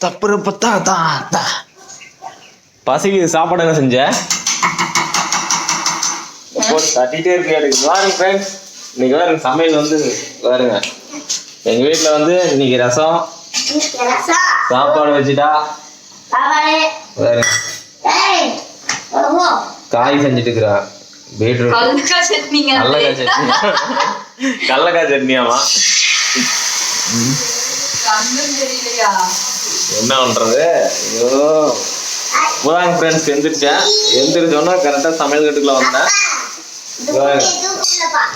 தப்புற பத்தா தா தா. பசிக்கு சாப்பாடு என்ன செஞ்ச? போட்டு தட்டிட்டே இருக்கு எனக்கு வாருங்க ஃப்ரெண்ட்ஸ் இன்னைக்கு வேற சமையல் வந்து பாருங்க. எங்க வீட்ல வந்து இன்னைக்கு ரசம். சாப்பாடு வச்சுட்டா? வேற காய் செஞ்சுட்டு இருக்கிறா பீட்ரூட். கடலக்காய் சட்னி கடலக்காய் சட்னியாமா கண்ணும் தெரியலையா என்ன பண்றது ஐயோ இப்போதாங்க ஃப்ரெண்ட்ஸ் எந்திரிச்சேன். எந்திரிச்சோன்னா கரெக்டாக சமையல் கட்டுக்குள்ள வந்தேன்.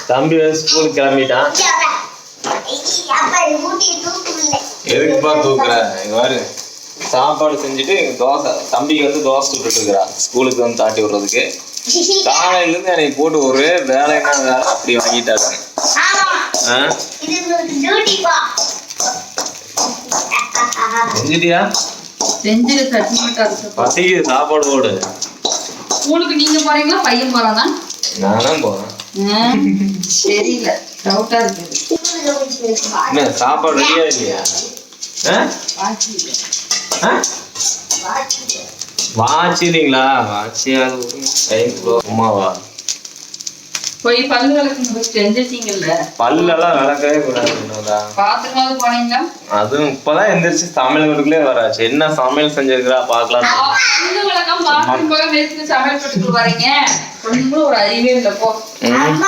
தம்பி ஸ்கூலுக்கு கிளம்பிட்டான். எதுக்குப்பா தூக்குற? இங்க பாரு. சாப்பாடு செஞ்சுட்டு தோசை. தம்பிக்கு வந்து தோசை சுட்டுட்டு இருக்கிறா. ஸ்கூலுக்கு வந்து தாட்டி விடுறதுக்கு. காலையில இருந்து எனக்கு போட்டு ஒரே வேலை என்ன வேலை அப்படி வாங்கிட்டாங்க. ஆ? செஞ்சுட்டியா செஞ்சிரு சட்னி மட்டும் அரைச்சு போ. பசிக்கு சாப்பாடு போடு. ஸ்கூலுக்கு நீங்க போறீங்களா? பையன் போறானா? நானும் போறேன். தெரியல டவுட்டா இருக்கு. என்ன சாப்பாடு ரெடியா இல்லையா? வாட்சிங்களா வாட்சி அது டைம் அம்மாவா போய் பல்லு விளக்குங்க ஃபர்ஸ்ட் எந்திரிச்சிங்கல்ல பல்லெல்லாம் விளக்கவே கூடாது. பாத்துக்காவது போனீங்களா? அதுவும் இப்பதான் எந்திரிச்சு சமையல் வீட்டுக்குள்ளே வராச்சு. என்ன சமையல் செஞ்சிருக்கிறா பாக்கலாம் பல்லு விளக்கம் பாத்ரூம் போக சமையல் பண்ணிட்டு வரீங்க கூட ஒரு அறிவே இல்ல போ. அஹ்,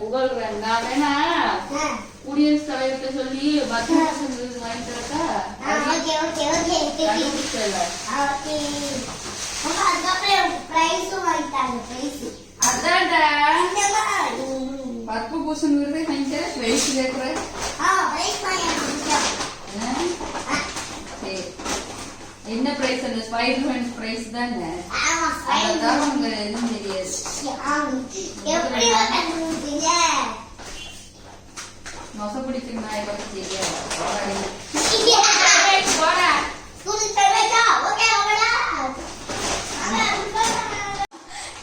புகழ்றேன் நான் வேணா குடியரசுத் தலைவர்கிட்ட சொல்லி அரசு விருது வாங்கி தரட்டா? பத்மபூஷன் விருது வாங்கி தர பிரைஸ் கேட்கிறேன் என்ன பிரைஸ் அந்த ஸ்பைடர்மேன் பிரைஸ் தானே? அதான் உங்க எதுவும் தெரியாது. எப்படி கண்டுபிடிச்சீங்க மொச பிடிக்கிற நாயை பத்தி தெரியாது.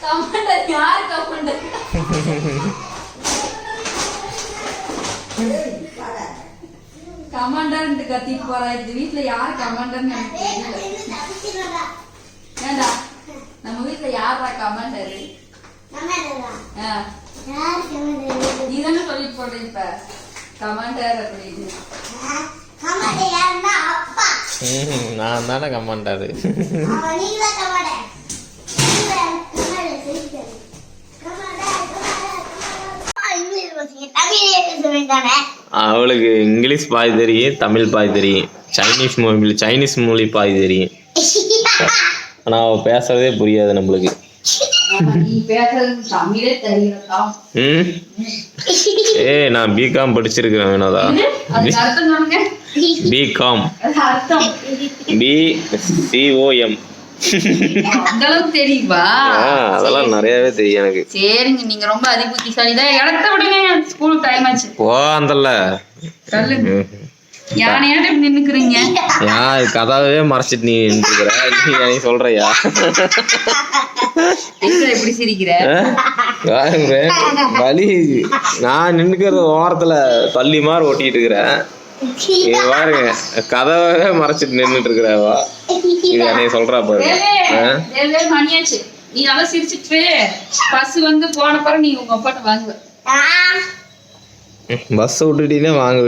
கமாண்டர் யார் கமாண்டர் கமாண்டர்ன்ட்டு கத்திட்டு போறா. இந்த வீட்ல யார் கமாண்டர்னு எனக்கு தெரியல. ஏண்டா? நம்ம வீட்ல யாரா கமாண்டர் நீ தானே சொல்லிட்டு போற இப்ப? கமாண்டர் அப்படின்னு. நான் தானே கம்மாண்டாரு அவளுக்கு இங்கிலீஷ் பாய் தெரியும் தமிழ் பாய் தெரியும். சைனீஸ் மொழி சைனீஸ் மொழி பாய் தெரியும். ஆனா அவ பேசுறதே புரியாது நம்மளுக்கு. ஏய் நான் பிகாம் படிச்சிருக்கிறேன் வினோதா. பிகாம் பி சிஓஎம் அந்த அளவுக்கு தெரியுமா அதெல்லாம் நிறையவே தெரியும் எனக்கு. சரிங்க நீங்க ரொம்ப அதிபுத்திசாலி தான் இடத்த விடுங்க ஸ்கூல் டைம் ஆச்சு. போ அந்தல்ல சொல்லுங்க யானையாட்டம் நின்னுக்குறீங்க? யார் கதாவே மறைச்சிட்டு நீ நின்றுக்கிற நீ சொல்றியா? எங்க எப்படி சிரிக்கிற? வலி. நான் நின்னுக்கிறது ஓரத்துல பள்ளி மாதிரி ஓட்டிட்டு இருக்கிறேன். இது பாருங்க. கதவே மறைச்சிட்டு நின்னுட்டு இருக்கிறவா இது என்னைய சொல்றா பாரு. வேலே, ஆ? வேலே, மணியாச்சு நீ நல்லா சிரிச்சிட்டு பஸ் வந்து போன பிறகு நீ உங்க அப்பாட்ட வாங்குவ பஸ் விட்டுட்டீங்கன்னா வாங்க